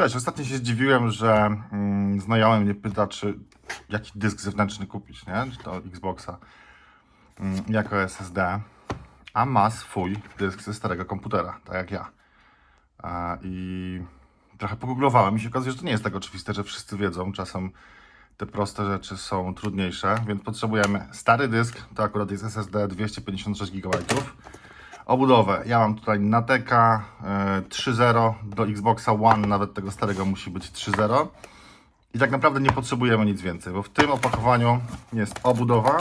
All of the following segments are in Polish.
Cześć, ostatnio się zdziwiłem, że mm, znajomy mnie pyta, czy jaki dysk zewnętrzny kupić, nie? Czy to Xboxa mm, jako SSD, a ma swój dysk ze starego komputera, tak jak ja. A, I trochę pogooglowałem i się okazuje, że to nie jest tak oczywiste, że wszyscy wiedzą. Czasem te proste rzeczy są trudniejsze, więc potrzebujemy stary dysk, to akurat jest SSD 256 GB. Obudowę. Ja mam tutaj Nateka e, 3.0 do Xboxa One, nawet tego starego musi być 3.0. I tak naprawdę nie potrzebujemy nic więcej, bo w tym opakowaniu jest obudowa,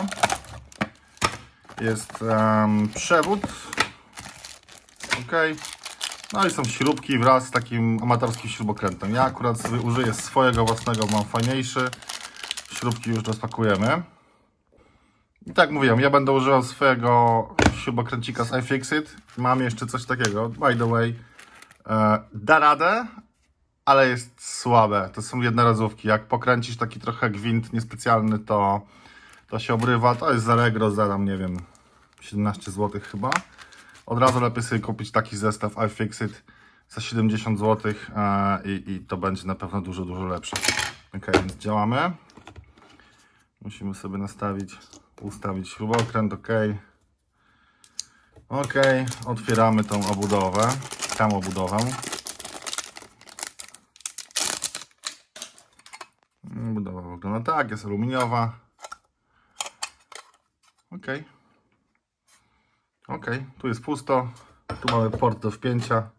jest em, przewód, ok, no i są śrubki wraz z takim amatorskim śrubokrętem. Ja akurat użyję swojego własnego, mam fajniejszy. Śrubki już rozpakujemy. I tak mówiłem, ja będę używał swojego śrubokręcika z iFixit. Mam jeszcze coś takiego, by the way. E, da radę, ale jest słabe. To są jednorazówki. Jak pokręcisz taki trochę gwint niespecjalny, to, to się obrywa. To jest za Allegro, za nie wiem, 17 zł chyba. Od razu lepiej sobie kupić taki zestaw iFixit za 70 zł e, i, i to będzie na pewno dużo, dużo lepsze. Ok, więc działamy. Musimy sobie nastawić, ustawić śrubokręt, ok. Ok, otwieramy tą obudowę, tam obudowę. Budowa wygląda tak, jest aluminiowa. Ok. Ok, tu jest pusto. Tu mamy port do wpięcia.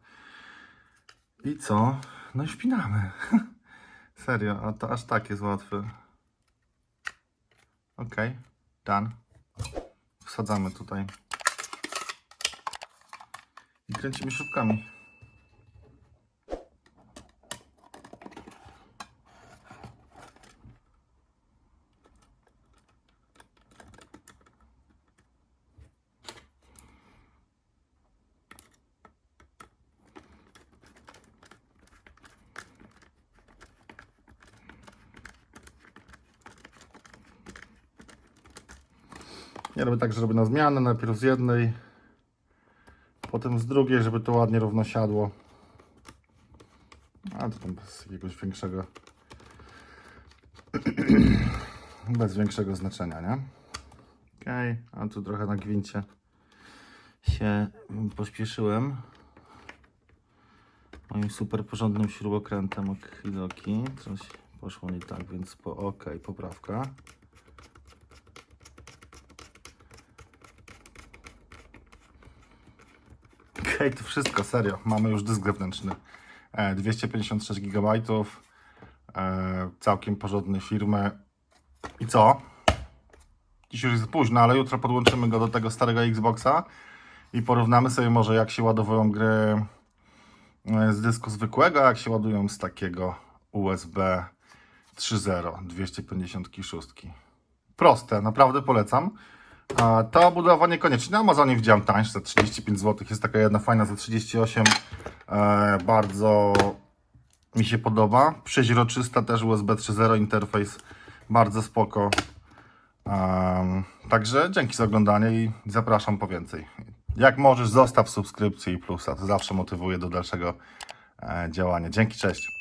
I co? No i wpinamy. Serio, a to aż tak jest łatwe. Ok, done. Wsadzamy tutaj. I kręcimy śrubkami. Ja robię tak, że robię na zmianę, najpierw z jednej, potem z drugiej, żeby to ładnie równo siadło. A to tam bez jakiegoś większego, bez większego znaczenia, nie? Okej, a tu trochę na gwincie się pośpieszyłem. Moim super porządnym śrubokrętem okidoki. Coś poszło nie tak, więc po ok, poprawka. Okej, to wszystko, serio. Mamy już dysk zewnętrzny. E, 256 GB. Całkiem porządnej firmy. I co? Dziś już jest późno, ale jutro podłączymy go do tego starego Xboxa i porównamy sobie może jak się ładowują gry e, z dysku zwykłego, a jak się ładują z takiego USB 3.0 256. Proste, naprawdę polecam. A ta obudowa niekoniecznie. Na Amazonie widziałem tańsze za 35 zł. Jest taka jedna fajna za 38. E, bardzo mi się podoba. Przeźroczysta też USB 3.0 interfejs. Bardzo spoko. Także dzięki za oglądanie i zapraszam po więcej. Jak możesz, zostaw subskrypcję i plusa. To zawsze motywuje do dalszego e, działania. Dzięki, cześć.